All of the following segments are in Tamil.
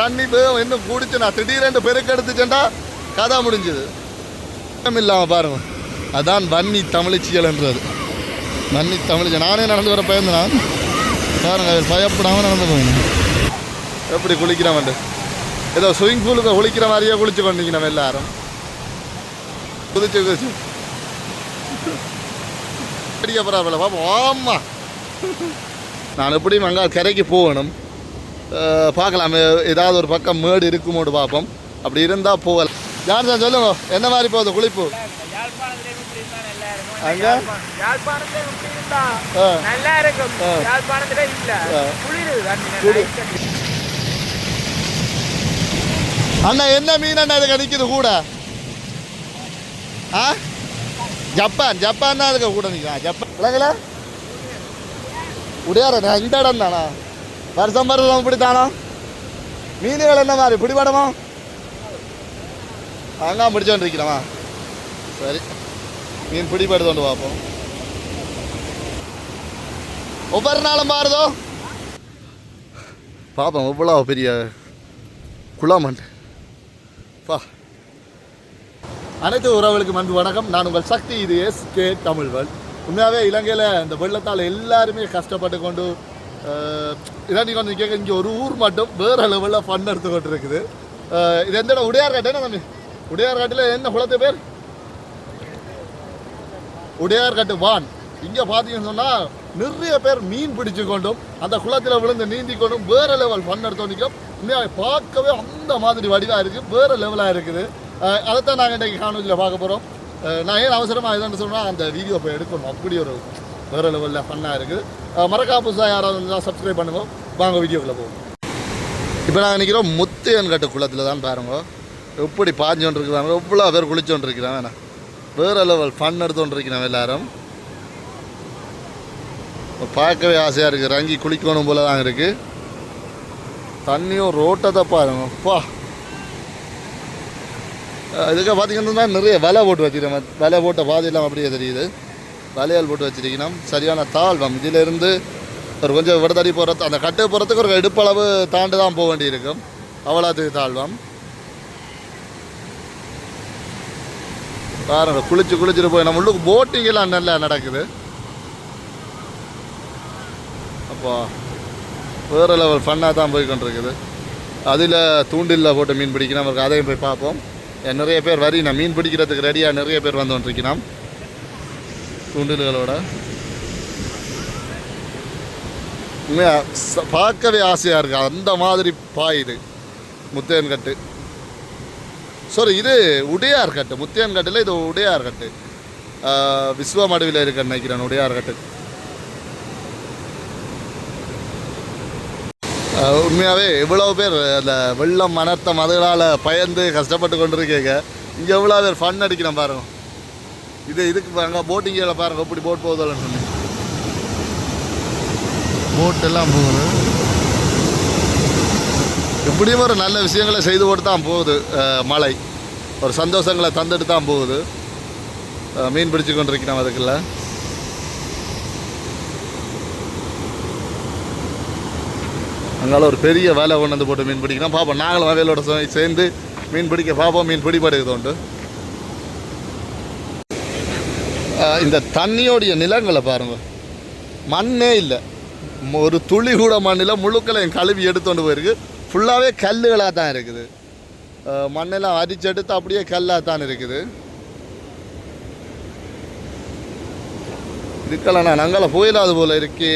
தண்ணி வேகம் இன்னும் கூடிச்சுனா திடீரென்று பெருக்கெடுத்துச்சேன்டா கதை முடிஞ்சது. இல்லாமல் பாருங்க. அதான் வன்னி தமிழிச்சியல்ன்றது வன்னி தமிழிச்சி நானே நடந்து வர பயந்து பாருங்க அது நடந்து போயினேன் எப்படி குளிக்கிறவன் ஏதோ ஸ்விமிங் பூலுக்கு குளிக்கிற மாதிரியே குளிச்சு கொண்டீங்க நம்ம எல்லாரும். குதிச்சு குதிச்சு. அடிக்க பரவாயில்ல பாப்போம். ஆமாம் நான் எப்படியும் அங்கே கரைக்கு போகணும். பார்க்கலாம். ஏதாவது ஒரு பக்கம் மேடு இருக்குமோடு பார்ப்போம். அப்படி இருந்தால் போகலாம். ஜான்சன் சொல்லுங்க? என்ன மாதிரி போகுது குளிப்பு. அங்க? நல்லா இருக்கும். அண்ணா என்ன மீன் அண்ணா இதுக்கு நிற்கிது கூட? ஆ? ஜப்பான். ஜப்பான் தான் அதுக்கு கூட நிற்கிறான் ஜப்பான். விளங்கல உடையார இந்த இடம் தானா வருஷம் வருஷம் இப்படி மீன்கள் என்ன மாதிரி? பிடிபடமா? அங்கே பிடிச்சோண்டு இருக்கிறோமா சரி. மீன் பிடிபடுதோண்டு பார்ப்போம். ஒவ்வொரு நாளும் பாருதோ பார்ப்போம் எவ்வளோ பெரிய குளமண்டு பா அனைத்து உறவுகளுக்கும் அன்பு வணக்கம். நான் உங்கள் சக்தி இது எஸ் கே தமிழ்வன். உண்மையாகவே இலங்கையில் இந்த வெள்ளத்தால் எல்லாருமே கஷ்டப்பட்டு கொண்டு இதான் நீங்கள் வந்து கேட்க இங்கே ஒரு ஊர் மட்டும் வேறு லெவலில் ஃபன் எடுத்துக்கிட்டு இருக்குது இது எந்த இடம்? உடையார்காட்டு என்ன தம்பி உடையார்காட்டில் என்ன குளத்து பேர்? உடையார்கட்டு வான். இங்கே பார்த்தீங்கன்னு சொன்னால் நிறைய பேர் மீன் பிடிச்சு கொண்டும் அந்த குளத்தில் விழுந்து நீந்தி கொண்டும் வேறு லெவல் ஃபன் எடுத்து நிற்கும் உண்மையாக பார்க்கவே அந்த மாதிரி வடிவாக இருக்குது வேறு லெவலாக இருக்குது. அதைத்தான் நாங்கள் இன்றைக்கி காணொலியில் பார்க்க போகிறோம் நான் ஏன் அவசரமாக இதுன்னு சொன்னால் அந்த வீடியோ போய் எடுக்கணும். அப்படி ஒரு வேறு லெவலில் ஃபன்னாக இருக்குது. மறக்காம புதுசாக யாராவது இருந்தால் சப்ஸ்கிரைப் பண்ணுவோம் வாங்க வீடியோக்குள்ளே போவோம். இப்போ நாங்கள் நிற்கிறோம் முத்தையன் கட்டு குளத்தில் தான் பாருங்க. எப்படி பாஞ்சோன்னு இருக்கிறாங்க எவ்வளோ பேர் குளிச்சோன்னு இருக்கிறாங்க வேணா வேறு லெவல் ஃபன் எடுத்துகிட்டு இருக்கிறோம் எல்லாரும். பார்க்கவே ஆசையாக இருக்குது ரங்கி குளிக்கணும் போல தான் இருக்குது தண்ணியும் ரோட்டை பாருங்க. அப்பா இதுக்கு பார்த்தீங்கன்னா நிறைய வலை போட்டு வச்சுக்கிறோம் வலை போட்ட பாதையெல்லாம் அப்படியே தெரியுது. வலையால் போட்டு வச்சிருக்கணும். சரியான தாழ்வம் இதிலிருந்து ஒரு கொஞ்சம் விடதடி போகிறது அந்த கட்டு போகிறதுக்கு ஒரு இடுப்பளவு தாண்டி தான் போக வேண்டியிருக்கும். அவ்வளோத்துக்கு தாழ்வம் பாருங்க குளிச்சு குளிச்சுட்டு போய் நம்ம உள்ளுக்கு போட்டிங்கெல்லாம் நல்லா நடக்குது. அப்போ வேறு லெவல் ஃபன்னாக தான் போய் கொண்டிருக்குது. அதில் தூண்டிலில் போட்டு மீன் பிடிக்கணும். அவருக்கு அதையும் போய் பார்ப்போம். நிறைய பேர் வரி நான் மீன் பிடிக்கிறதுக்கு ரெடியாக நிறைய பேர் வந்து கொண்டிருக்கணும். தூண்டில்களோட உண்மையா ச- பார்க்கவே ஆசையாக இருக்குது அந்த மாதிரி பாயுது முத்தையன் கட்டு சாரி இது உடையார் கட்டு முத்தையன் கட்டில் இது உடையார் கட்டு விஸ்வமடுவில் இருக்க நினைக்கிறேன் உடையார் கட்டு உண்மையாகவே இவ்வளோ பேர் அந்த வெள்ளம் மனர்த்தம் அதுகளால் பயந்து கஷ்டப்பட்டு கொண்டிருக்கீங்க. இங்கே எவ்வளோ பேர் ஃபன் அடிக்கிறேன் பாருங்க. இது இதுக்கு பாருங்க போட்டிங்கில் பாருங்க இப்படி போட் போகுதுன்னு சொன்னேன். போட் எல்லாம் போகுது. எப்படியும் ஒரு நல்ல விஷயங்களை செய்து போட்டு தான் போகுது மழை. ஒரு சந்தோஷங்களை தந்துட்டு தான் போகுது. மீன் பிடிச்சு கொண்டிருக்கிறோம் அதுக்குள்ள. அதனால் ஒரு பெரிய வேலை கொண்டு வந்து போட்டு மீன் பிடிக்கிறோம். பார்ப்போம் நாங்களும் வகையிலோட சேர்ந்து மீன் பிடிக்க பார்ப்போம் மீன் பிடிப்படுகிறது உண்டு இந்த தண்ணியோடைய நிலங்களை பாருங்கள் மண்ணே இல்லை. ஒரு துளி கூட மண்ணில் முழுக்களையும் கழுவி எடுத்துகிட்டு போயிருக்கு. ஃபுல்லாகவே கல்லுகளாக தான் இருக்குது. மண்ணெல்லாம் அரிச்செடுத்து அப்படியே கல்லாக தான் இருக்குது. இருக்கலண்ணா நான் அங்கால போயிடாது போல் இருக்கே.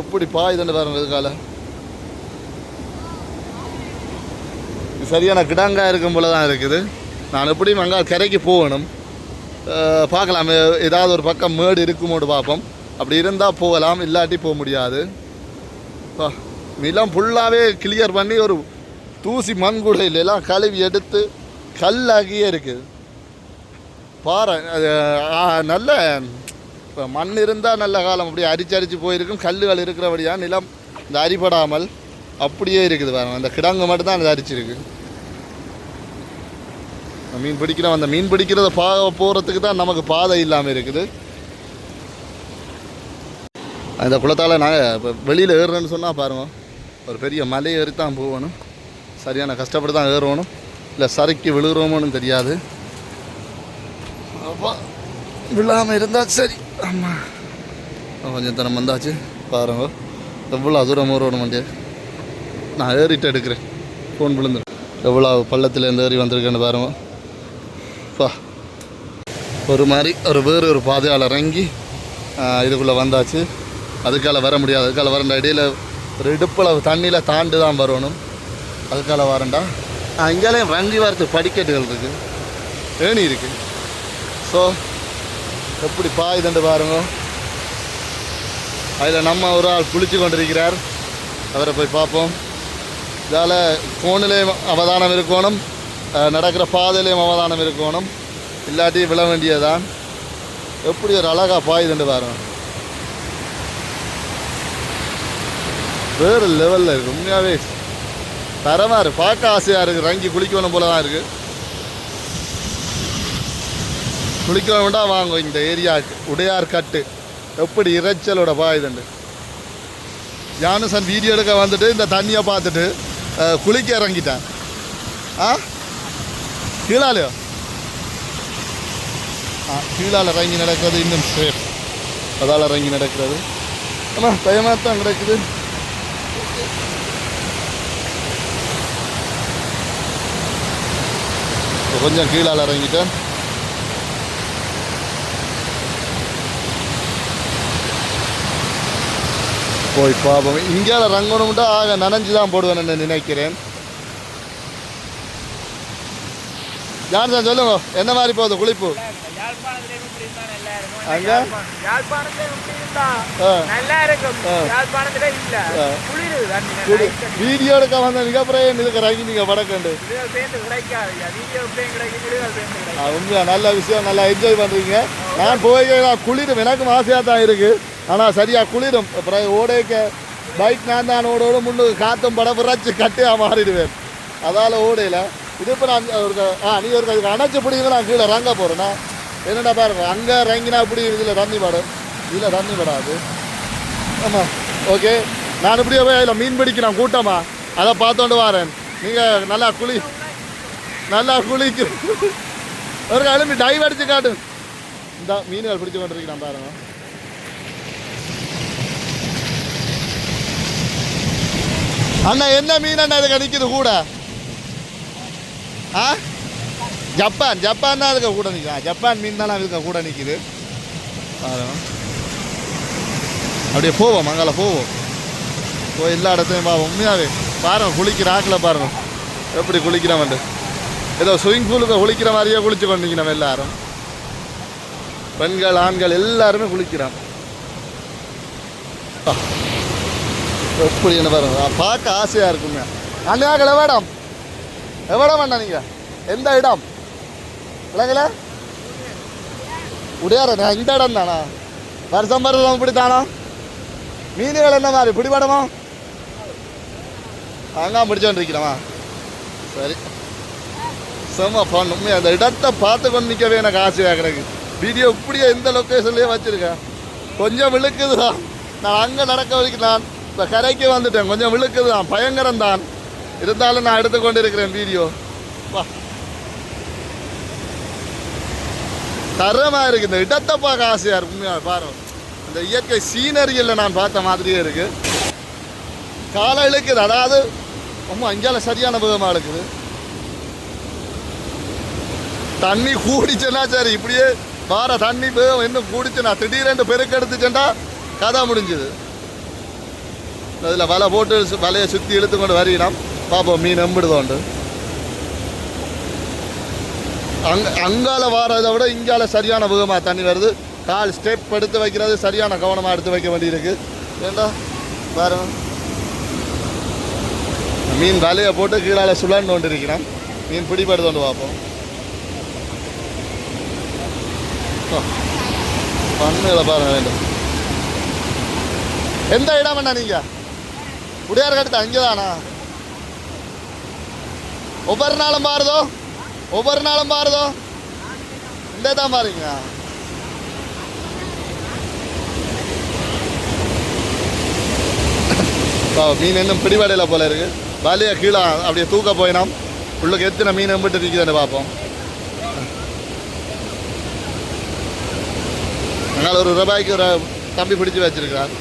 எப்படி பாயுதுன்னு பாருங்க இதுக்கால. இது சரியான கிடாங்கா இருக்கும் போல தான் இருக்குது. நான் எப்படியும் அங்கே கரைக்கு போகணும். பார்க்கலாம். ஏதாவது ஒரு பக்கம் மேடு இருக்குமோடு பார்ப்போம். அப்படி இருந்தால் போகலாம் இல்லாட்டி போக முடியாது. நிலம் ஃபுல்லாகவே கிளியர் பண்ணி ஒரு தூசி மண் கழுவி எடுத்து கல்லாகியே இருக்குது பாறை அது நல்ல இப்போ மண் இருந்தால் நல்ல காலம். அப்படியே அரிச்சு அரிச்சு போயிருக்கும். கல்லுகள் இருக்கிறபடியாக நிலம் இந்த அரிபடாமல் அப்படியே இருக்குது பாருங்கள் அந்த கிடங்கு மட்டும்தான் அது அரிச்சிருக்கு மீன் பிடிக்கிறோம். அந்த மீன் பிடிக்கிறத பா போகிறதுக்கு தான் நமக்கு பாதை இல்லாமல் இருக்குது. அந்த குளத்தால் நாங்கள் இப்போ வெளியில் ஏறுறேன்னு சொன்னால் பாருங்க. ஒரு பெரிய மலை ஏறி தான் போகணும். சரியான கஷ்டப்பட்டு தான் ஏறுவணும் இல்லை சறுக்கி விழுகிறோமோன்னு தெரியாது. அப்பா விழாமல் இருந்தால் சரி. ஆமாம் கொஞ்சம் தரம் வந்தாச்சு. பாருங்க. எவ்வளோ தூரம் ஓடணும் வண்டியை? நான் ஏறிட்டு எடுக்கிறேன். ஃபோன் விழுந்து எவ்வளோ பள்ளத்தில் இருந்து ஏறி வந்திருக்கேன்னு பாருங்க. பா. ஒரு மாதிரி ஒரு வேறு ஒரு பாதையால் இறங்கி இதுக்குள்ளே வந்தாச்சு. அதுக்கால வர முடியாது. அதுக்கால வரண்டா இடையில் ஒரு இடுப்பில் தண்ணியில் தாண்டு தான் வரணும். அதுக்கால வரண்டா. இங்கேயும் வங்கி வரத்து படிக்கட்டுகள் இருக்குது ஏணி இருக்குது ஸோ எப்படி பாயுதுண்டு பாருங்க. அதில் நம்ம ஒரு ஆள் குளிச்சு கொண்டிருக்கிறார். அவரை போய் பார்ப்போம். இதால் ஃபோனிலே அவதானம் இருக்கணும். நடக்கிற பாதையிலையும் அவதானம் இருக்கணும் இல்லாட்டி விழ வேண்டியதான் எப்படி ஒரு அழகாக பாயுதுண்டு பாருங்க. வேறு லெவலில் இருக்குது உண்மையாகவே தரமாக இருக்குது பார்க்க ஆசையாக இருக்குது ரங்கி குளிக்கணும் போல தான் இருக்குது குளிக்கணும்டா வாங்க. இந்த ஏரியாவுக்கு உடையார் கட்டு எப்படி இறைச்சலோட பாயுதுண்டு யானுசன் வீடியோ எடுக்க வந்துட்டு இந்த தண்ணியை பார்த்துட்டு குளிக்க இறங்கிட்டேன். ஆ? கீழாலையோ ஆ கீழால் இறங்கி நடக்கிறது இன்னும் சேஃப் அதால் இறங்கி நடக்கிறது. ஆனால் பயமாக தான் நடக்குது கொஞ்சம் கீழால் இறங்கிட்டேன் போய் பாப்போம் இந்தியாவில் ரங்கணும்ட்டா ஆக நனைஞ்சு தான் போடுவேன் நினைக்கிறேன். ஜான்சன் சொல்லுங்க. என்ன மாதிரி போகுது குளிப்பு. வீடியோ எடுக்க வந்த மிகப்புறம் இதுக்கு ரங்கி நீங்கள் வடக்கண்டு. இதுகள் சேர்ந்து கிடைக்காது. வீடியோ எப்படியும் கிடைக்கும் இதுகள் சேர்ந்து கிடைக்கும் உண்மையா? நல்ல விஷயம் நல்லா என்ஜாய் பண்ணுறீங்க நான் போய் குளிரும் எனக்கும் ஆசையாக தான் இருக்குது ஆனால் சரியாக குளிரும். அப்புறம் ஓடைக்க பைக் நான் தான் ஓட ஓட முன்னு காற்றும் பட விரைச்சி கட்டியாக மாறிடுவேன். அதால் ஓடையில் இது இப்போ நான் ஒரு ஆ நீ ஒரு அதுக்கு அணைச்சி பிடிங்க நான் கீழே ரங்க போகிறேன்னா என்னடா பாருங்க அங்கே இறங்கினா இப்படி இதில் தண்ணி படும் இதில் தண்ணி படாது ஆமாம் ஓகே. நான் இப்படியே போய் அதில் மீன் பிடிக்கிறேன் கூட்டமா? அதை பார்த்தோண்டு வரேன். நீங்கள் நல்லா குளி நல்லா குளிக்கு. ஒரு கிளம்பி டைவ் அடித்து காட்டு. இந்த மீன்கள் பிடிச்சு கொண்டிருக்கிறான் பாருங்க. அண்ணா என்ன மீன் அண்ணா இதுக்கு நிற்கிது கூட? ஆ? ஜப்பான் ஜப்பான் தான் அதுக்கு கூட நிற்கும் ஜப்பான் மீன் தான் அதுக்கு கூட நிற்குது அப்படியே போவோம் அங்கால போவோம். போய் எல்லா இடத்துலையும் பா உண்மையாகவே பாருங்க குளிக்கிற ஆக்கில் பாருங்க. எப்படி குளிக்கிறவன் ஏதோ ஸ்விமிங் பூலுக்கு குளிக்கிற மாதிரியே குளிச்சு கொண்டிருக்கிறோம் எல்லாரும். பெண்கள் ஆண்கள் எல்லாருமே குளிக்கிறான். எப்படி என்ன பாருங்க. பார்க்க ஆசையாக இருக்குங்க அண்ணாக்களை வேடாம் எவ்வளோ வேண்டாம் நீங்கள் எந்த இடம்? விளங்கல உடையாரண்ணா இந்த இடம் தானா? வருஷம் வருஷம் இப்படி தானா? மீன்கள் என்ன மாதிரி? பிடிபடமா? அங்கே பிடிச்சோன்றிருக்கிறோமா சரி. செம்ம ஃபன் உண்மையாக அந்த இடத்தை பார்த்து கொண்டு நிற்கவே எனக்கு ஆசையாக கிடக்கு வீடியோ இப்படியே இந்த லொக்கேஷன்லேயே வச்சுருக்கேன். கொஞ்சம் விழுக்குது தான் நான் அங்கே நடக்க வரைக்கும் நான் இப்போ கரைக்கு வந்துட்டேன். கொஞ்சம் விழுக்குது தான் பயங்கரம் தான் இருந்தாலும் நான் எடுத்துக்கொண்டு இருக்கிறேன் வீடியோ. வா. தரமாக இருக்குது இந்த இடத்தை பார்க்க ஆசையாக இருக்கு. உண்மையாக பாருங்க. இந்த இயற்கை சீனரியில் நான் பார்த்த மாதிரியே இருக்குது காலை இழுக்குது. அதாவது ரொம்ப அஞ்சால சரியான விதமாக இருக்குது தண்ணி கூடிச்சுன்னா சரி இப்படியே வார தண்ணி இன்னும் கூடிச்சுன்னா திடீரென்று பெருக்கெடுத்துச்சுன்னா கதை முடிஞ்சுது. அதில் வலை போட்டு வலையை சுற்றி இழுத்து கொண்டு வரையினோம் பார்ப்போம் மீன் எம்பிடுதோண்டு அங்கே அங்கால வாரதை விட இங்கால சரியான வேகமாக தண்ணி வருது. கால் ஸ்டெப் எடுத்து வைக்கிறது சரியான கவனமாக எடுத்து வைக்க வேண்டியிருக்கு. ஏண்டா? பாருங்க. மீன் வலையை போட்டு கீழால சுழன்னு கொண்டு இருக்கிறான் மீன் பிடிபடுது கொண்டு பார்ப்போம். பண்ணுகளை பாருங்க வேண்டும் எந்த இடம் அண்ணா நீங்க? உடையார் கடுத்து அங்கே தானா ஒவ்வொரு நாளும் பாருதோ. ஒவ்வொரு நாளும் பாருதோ. இந்த தான் பாருங்க மீன் இன்னும் பிடிபடையில போல இருக்கு. வலையை கீழே அப்படியே தூக்க போயினோம். உள்ளுக்கு எத்தனை மீன் எம்பிட்டு நிற்குதுன்னு பார்ப்போம். அதனால் ஒரு ரூபாய்க்கு ஒரு தம்பி பிடிச்சி வச்சிருக்கிறார்.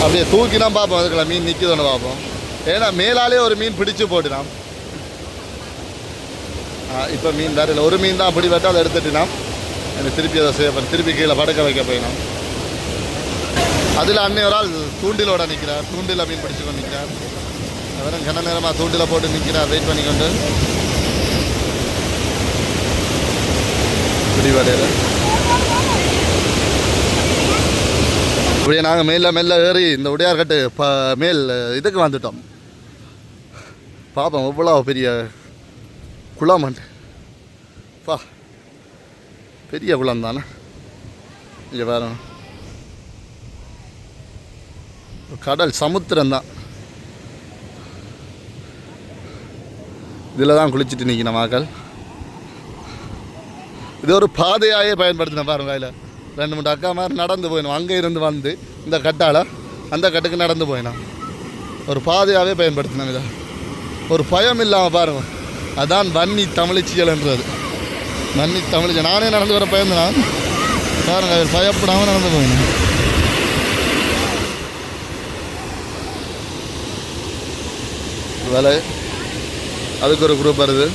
அப்படியே தூக்கினா பார்ப்போம் அதுக்குள்ள மீன் நிற்குதுன்னு பார்ப்போம். ஏன்னா மேலாலே ஒரு மீன் பிடிச்சு போட்டுனாம். இப்போ மீன் வேறு இல்லை. ஒரு மீன் தான் அப்படி வெட்ட அதை எடுத்துட்டினாம். எனக்கு திருப்பி அதை செய்ய திருப்பி கீழே படுக்க வைக்க போயினாம். அதில் அன்னை ஒரு ஆள் தூண்டிலோட நிற்கிறார் தூண்டில் மீன் பிடிச்சு கொண்டு நிற்கிறார் அவரும் கன நேரமாக தூண்டில் போட்டு நிற்கிறார் வெயிட் பண்ணி கொண்டு. பிடிவாடையில் இப்படியே நாங்கள் மேல மெல்ல ஏறி இந்த உடையார்கட்டு ப மேல் இதுக்கு வந்துட்டோம். பார்ப்போம் எவ்வளோ பெரிய குளம் பா பெரிய குளம் தானே. இங்கே வேற கடல் சமுத்திரம் தான். இதில் தான் குளிச்சுட்டு நிற்கணும் மக்கள். இது ஒரு பாதையாகவே பயன்படுத்தின பாருங்க அதில் ரெண்டு மூணு அக்கா மாதிரி நடந்து போயிடும் அங்கே இருந்து வந்து இந்த கட்டால் அந்த கட்டுக்கு நடந்து போயிடும் ஒரு பாதையாகவே பயன்படுத்தினோம் இதை. ஒரு பயம் இல்லாமல் பாருங்க. அதான் வன்னி தமிழிச்சியல்ன்றது வன்னி தமிழிச்சி நானே நடந்து வர பயந்துனான் பாருங்க அவர் பயப்படாமல் நடந்து போகணும் வேலை. அதுக்கு ஒரு குரூப் வருது.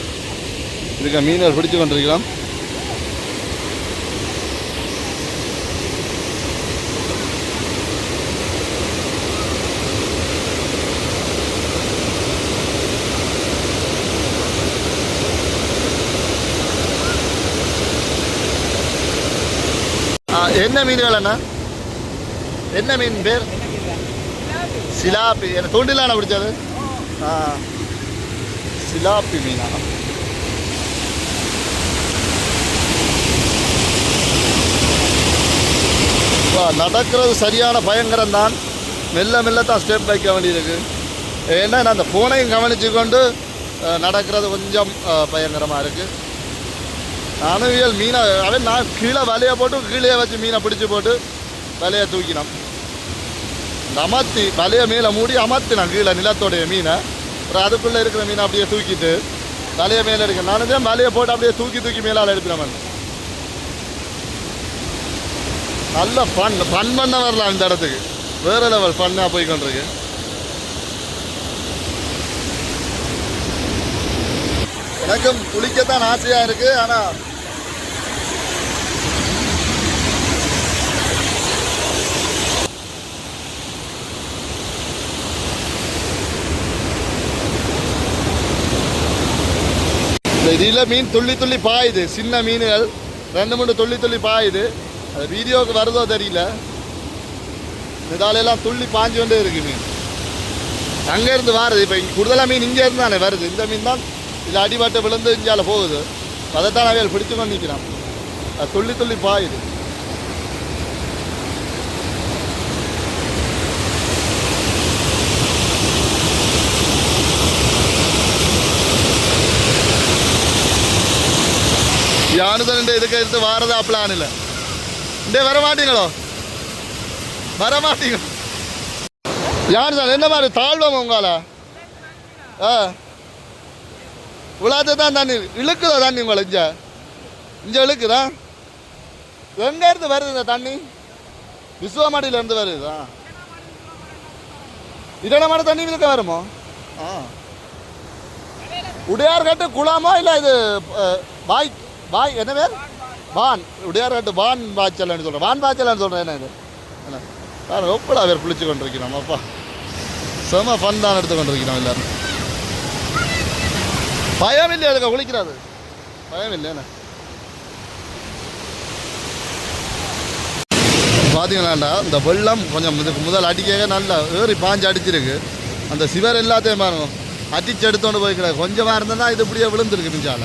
இதுக்கு மீனவர் பிடிச்சு கொண்டிருக்கலாம் ஆ, என்ன மீன்கள் அண்ணா? என்ன மீன் பேர்? சிலாப்பி. என்ன தொண்டிலான பிடிச்சது ஆ. சிலாப்பி மீனா? நடக்கிறது சரியான பயங்கரம் தான். மெல்ல மெல்ல தான் ஸ்டெப் வைக்க வேண்டியிருக்கு. ஏன்னா நான் அந்த ஃபோனையும் கவனித்து கொண்டு நடக்கிறது கொஞ்சம் பயங்கரமாக இருக்குது அணுவியல் மீனை அவன் நான் கீழே வலையை போட்டு கீழே வச்சு மீனை பிடிச்சி போட்டு வலையை தூக்கினோம் இந்த அமர்த்தி வலையை மேலே மூடி அமர்த்தினான் கீழே நிலத்தோடைய மீனை. அப்புறம் அதுக்குள்ளே இருக்கிற மீனை அப்படியே தூக்கிட்டு வலையை மேலே எடுக்க நானும் தான் வலையை போட்டு அப்படியே தூக்கி தூக்கி மேலால் எடுப்பினவன் நல்ல ஃபன் ஃபன் பண்ண வரலாம் இந்த இடத்துக்கு. வேறு லெவல் ஃபன்னாக போய் கொண்டிருக்கு. எனக்கும் குளிக்கத்தான் ஆசையாக இருக்குது ஆனால் இதில் மீன் துள்ளி துள்ளி பாயுது. சின்ன மீன்கள் ரெண்டு மூணு துள்ளி துள்ளி பாயுது. அது வீடியோவுக்கு வருதோ தெரியல. இதாலெல்லாம் துள்ளி பாஞ்சு கொண்டே இருக்கு மீன். அங்கேருந்து வாருது. இப்போ இங்கே கூடுதலாக மீன் இங்கேருந்து தானே வருது. இந்த மீன் தான் இது அடிபட்டு விழுந்து இஞ்சால போகுது. அதைத்தான் அவையில் பிடிச்சு கொண்டு நிற்கிறான் அது துள்ளி துள்ளி பாயுது. யானுதன் இதுக்கு எடுத்து வாரதா பிளான் இல்லை இண்டே வர மாட்டீங்களோ வர மாட்டீங்க யார் என்ன மாதிரி தாழ்வம் உங்கால ஆ உலாத்தான் தண்ணி இழுக்குதா தண்ணி உங்களை இஞ்ச இஞ்ச இழுக்குதா எங்க இருந்து வருது இந்த தண்ணி விஸ்வமாடியில இருந்து வருதா இடனமான தண்ணி இருக்க வருமோ ஆ உடையார்கட்டு குளமா இல்லை இது அஹ், பாய் என்ன பேர்? வான். உடையார்காட்டு வான் பாய்ச்சல்னு சொல்கிறேன் வான் பாய்ச்சல்னு சொல்கிறேன் என்ன இது? என்ன? சார் ஒப்படா பேர் குளிச்சு கொண்டிருக்கிறோம் அப்பா. செம ஃபன் தான் எடுத்து கொண்டிருக்கிறோம் எல்லாரும். பயம் இல்லையா அதுக்கு? குளிக்கிறாது பயம் இல்லையா பார்த்தீங்களாண்டா இந்த வெள்ளம் கொஞ்சம் இதுக்கு முதல் அடிக்க நல்லா ஏறி பாஞ்சு அடிச்சிருக்கு. அந்த சிவர் எல்லாத்தையும் பாருங்க. அடிச்சு எடுத்துகிட்டு போய்க்கிற கொஞ்சமாக இருந்ததுன்னா இது இப்படியே விழுந்துருக்கு மிஞ்சால.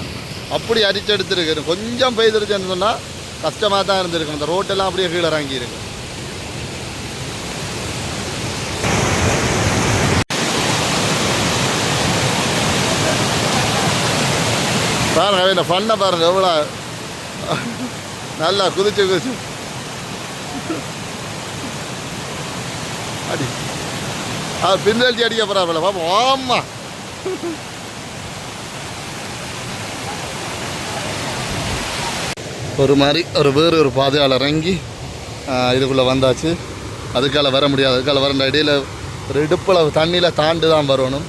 அப்படி அடிச்சு எடுத்துருக்கு கொஞ்சம் பெய்திருச்சுன்னு சொன்னால் கஷ்டமாக தான் இருந்திருக்கும். இந்த ரோட்டெல்லாம் அப்படியே கீழே இறங்கியிருக்கு பாருங்க இந்த ஃபண்ணை பாருங்க எவ்வளோ நல்லா குதிச்சு குதிச்சு. அடி. அது பின்னல்ட்டி அடிக்க போகிறாப்புல பாப்போம். ஆமா. ஒரு மாதிரி ஒரு வேறு ஒரு பாதையால் இறங்கி இதுக்குள்ளே வந்தாச்சு. அதுக்கால வர முடியாது. அதுக்கால வர இடையில் ஒரு இடுப்பளவு தண்ணியில் தாண்டு தான் வரணும்.